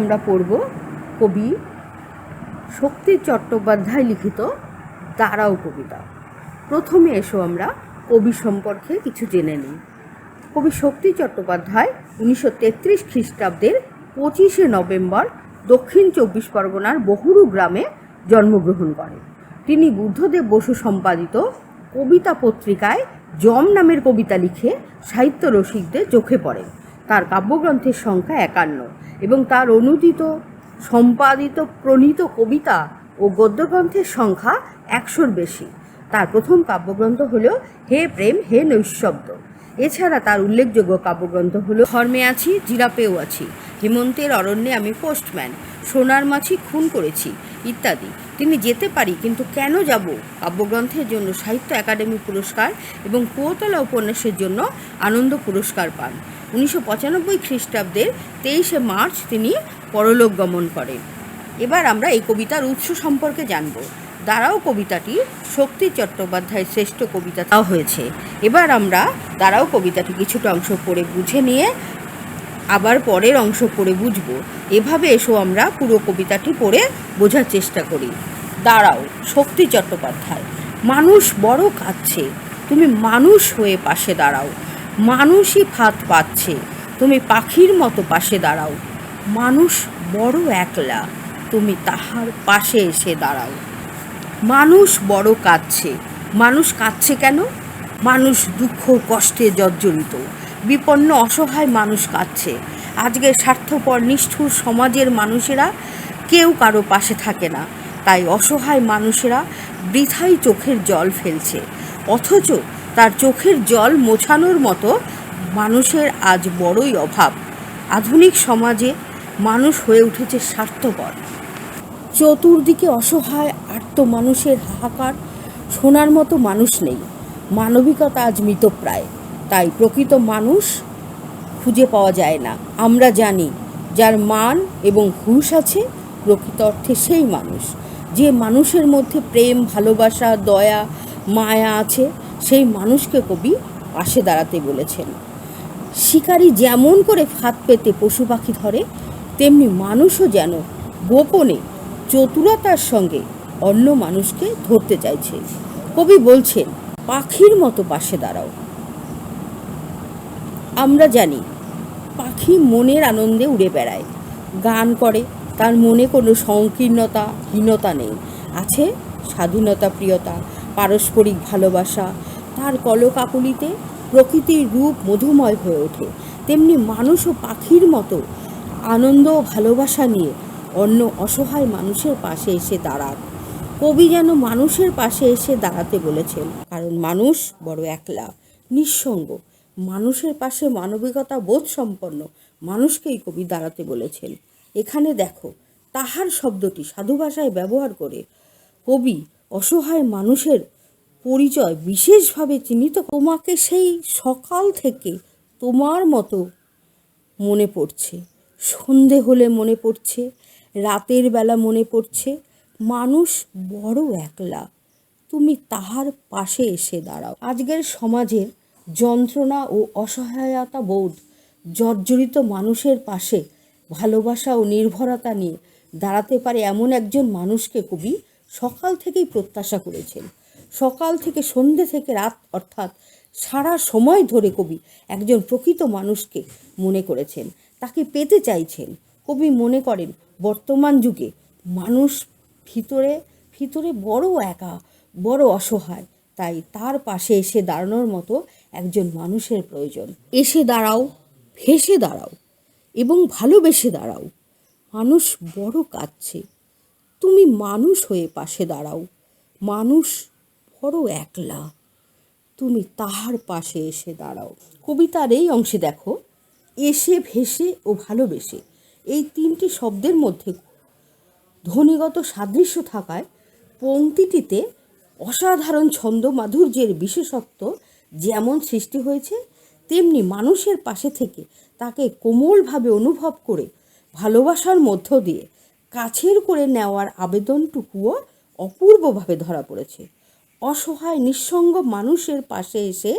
আমরা পড়ব কবি শক্তি চট্টোপাধ্যায় লিখিত দাঁড়াও কবিতা। প্রথমে এসো আমরা কবি সম্পর্কে কিছু জেনে নিই। কবি শক্তি চট্টোপাধ্যায় উনিশশো তেত্রিশ খ্রিস্টাব্দের পঁচিশে নভেম্বর দক্ষিণ চব্বিশ পরগনার বহুরু গ্রামে জন্মগ্রহণ করেন। তিনি বুদ্ধদেব বসু সম্পাদিত কবিতা পত্রিকায় জম নামের কবিতা লিখে সাহিত্য রসিকদের চোখে পড়েন। তার কাব্যগ্রন্থের সংখ্যা একান্ন এবং তার অনুদিত, সম্পাদিত, প্রণীত কবিতা ও গদ্যগ্রন্থের সংখ্যা একশোর বেশি। তার প্রথম কাব্যগ্রন্থ হল হে প্রেম, হে নৈশব্দ। এছাড়া তার উল্লেখযোগ্য কাব্যগ্রন্থ হল ধর্মে আছি, জিরাপেও আছি, হেমন্তের অরণ্যে আমি পোস্টম্যান, সোনার মাছি খুন করেছি ইত্যাদি। তিনি যেতে পারি, কিন্তু কেন যাব? কাব্যগ্রন্থের জন্য সাহিত্য একাডেমি পুরস্কার এবং কুয়োতলা উপন্যাসের জন্য আনন্দ পুরস্কার পান। উনিশশো পঁচানব্বই খ্রিস্টাব্দের তেইশে মার্চ তিনি পরলোক গমন করেন। এবার আমরা এই কবিতার উৎস সম্পর্কে জানব। দাঁড়াও কবিতাটি, শক্তি চট্টোপাধ্যায়ের শ্রেষ্ঠ কবিতা তাও হয়েছে। এবার আমরা দাঁড়াও কবিতাটি কিছুটা অংশ পড়ে বুঝে নিয়ে আবার পরের অংশ পড়ে বুঝব। এভাবে এসো আমরা পুরো কবিতাটি পড়ে বোঝার চেষ্টা করি। দাঁড়াও, শক্তি চট্টোপাধ্যায়, মানুষ বড় কাঁদছে। তুমি মানুষ হয়ে পাশে দাঁড়াও। মানুষই ফাঁদ পাচ্ছে। তুমি পাখির মতো পাশে দাঁড়াও। মানুষ বড় একলা, তুমি তাহার পাশে এসে দাঁড়াও। মানুষ বড় কাঁদছে। মানুষ কাঁদছে কেন? মানুষ দুঃখ কষ্টে জর্জরিত। বিপন্ন অসহায় মানুষ কাঁদছে। আজকের স্বার্থপর, নিষ্ঠুর সমাজের মানুষেরা কেউ কারও পাশে থাকে না। তাই অসহায় মানুষেরা বৃথাই চোখের জল ফেলছে। অথচ তার চোখের জল মোছানোর মতো মানুষের আজ বড়ই অভাব। আধুনিক সমাজে মানুষ হয়ে উঠেছে স্বার্থপর। চতুর্দিকে অসহায়, আর্ত মানুষের হাহাকার শোনার মতো মানুষ নেই। মানবিকতা আজ মৃতপ্রায়। তাই প্রকৃত মানুষ খুঁজে পাওয়া যায় না। আমরা জানি, যার মান এবং হুঁশ আছে, প্রকৃত অর্থে সেই মানুষ। যে মানুষের মধ্যে প্রেম, ভালোবাসা, দয়া, মায়া আছে সেই মানুষকে কবি পাশে দাঁড়াতে বলেছেন। শিকারী যেমন করে ফাঁদ পেতে পশু পাখি ধরে, তেমনি মানুষও যেন গোপনে চতুরতার সঙ্গে অন্য মানুষকে ধরতে চাইছে। কবি বলছেন, পাখির মতো পাশে দাঁড়াও। আমরা জানি, পাখি মনের আনন্দে উড়ে বেড়ায়। গান করে, তার মনে কোনো সংকীর্ণতা, হীনতা নেই। আছে স্বাধীনতা, প্রিয়তা। পারস্পরিক ভালোবাসা। তার কলকাকুলিতে প্রকৃতির রূপ মধুময় হয়ে ওঠে। তেমনি মানুষও পাখির মতো আনন্দ ও ভালোবাসা নিয়ে অন্য অসহায় মানুষের পাশে এসে দাঁড়ান। কবি যেন মানুষের পাশে এসে দাঁড়াতে বলেছেন, কারণ মানুষ বড় একলা, নিঃসঙ্গ। মানুষের পাশে মানবিকতা বোধ সম্পন্ন মানুষকেই কবি দাঁড়াতে বলেছেন। এখানে দেখো, তাহার শব্দটি সাধু ভাষায় ব্যবহার করে কবি অসহায় মানুষের পরিচয় বিশেষভাবে চিহ্নিত। তোমাকে সেই সকাল থেকে তোমার মতো মনে পড়ছে। সন্ধে হলে মনে পড়ছে, রাতের বেলা মনে পড়ছে, মানুষ বড় একলা। তুমি তাহার পাশে এসে দাঁড়াও। আজকের সমাজের যন্ত্রণা ও অসহায়তা বোধ জর্জরিত মানুষের পাশে ভালোবাসা ও নির্ভরতা নিয়ে দাঁড়াতে পারে এমন একজন মানুষকে কবি সকাল থেকেই প্রত্যাশা করেছেন। সকাল থেকে সন্ধে থেকে রাত, অর্থাৎ সারা সময় ধরে কবি একজন প্রকৃত মানুষকে মনে করেছেন। তাকে পেতে চাইছেন। কবি মনে করেন, বর্তমান যুগে মানুষ ভিতরে ভিতরে বড় একা, বড় অসহায়। তাই তার পাশে এসে দাঁড়ানোর মতো একজন মানুষের প্রয়োজন। এসে দাঁড়াও, ভেসে দাঁড়াও এবং ভালোবেসে দাঁড়াও। মানুষ বড় কাঁদছে। তুমি মানুষ হয়ে পাশে দাঁড়াও। মানুষ বড় একলা। তুমি তাহার পাশে এসে দাঁড়াও। কবিতার এই অংশে দেখো, এসে, ভেসে ও ভালোবেসে এই তিনটি শব্দের মধ্যে ধ্বনিগত সাদৃশ্য থাকায় পংক্তিটিতে অসাধারণ ছন্দ মাধুর্যের বিশেষত্ব যেমন সৃষ্টি হয়েছে, তেমনি মানুষের পাশে থেকে তাকে কোমলভাবে অনুভব করে ভালোবাসার মধ্য দিয়ে কাছের করে নেওয়ার আবেদনটুকুও অপূর্বভাবে ধরা পড়েছে। অসহায়, নিঃসঙ্গ মানুষের পাশে এসে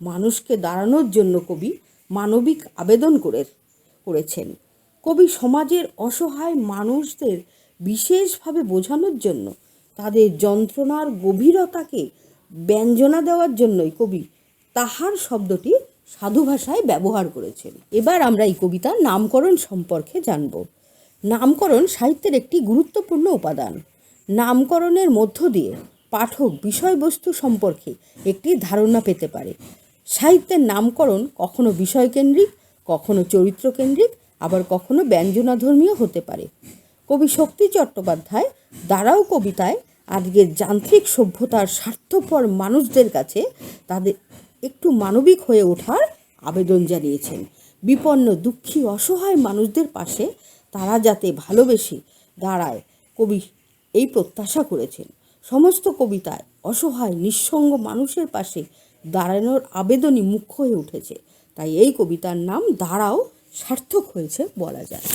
মানুষকে দাঁড়ানোর জন্য কবি মানবিক আবেদন করে, করেছেন। কবি সমাজের অসহায় মানুষদের বিশেষভাবে বোঝানোর জন্য, তাদের যন্ত্রণার গভীরতাকে ব্যঞ্জনা দেওয়ার জন্যই কবি তাহার শব্দটি সাধু ভাষায় ব্যবহার করেছেন। এবার আমরা এই কবিতার নামকরণ সম্পর্কে জানব। নামকরণ সাহিত্যের একটি গুরুত্বপূর্ণ উপাদান। নামকরণের মধ্য দিয়ে পাঠক বিষয়বস্তু সম্পর্কে একটি ধারণা পেতে পারে। সাহিত্যের নামকরণ কখনো বিষয়কেন্দ্রিক, কখনো চরিত্রকেন্দ্রিক, আবার কখনো ব্যঞ্জনাধর্মীয় হতে পারে। কবি শক্তি চট্টোপাধ্যায় দ্বারাও কবিতায় আজকের যান্ত্রিক সভ্যতার স্বার্থপর মানুষদের কাছে তাদের একটু মানবিক হয়ে ওঠার আবেদন জানিয়েছেন। বিপন্ন দুঃখী, অসহায় মানুষদের পাশে তারা যাতে ভালোবেসে দাঁড়ায়, কবি এই প্রত্যাশা করেছেন। সমস্ত কবিতায় অসহায়, নিঃসঙ্গ মানুষের পাশে দাঁড়ানোর আবেদনই মুখ্য হয়ে উঠেছে। তাই এই কবিতার নাম, দাঁড়াও, সার্থক হয়েছে বলা যায়।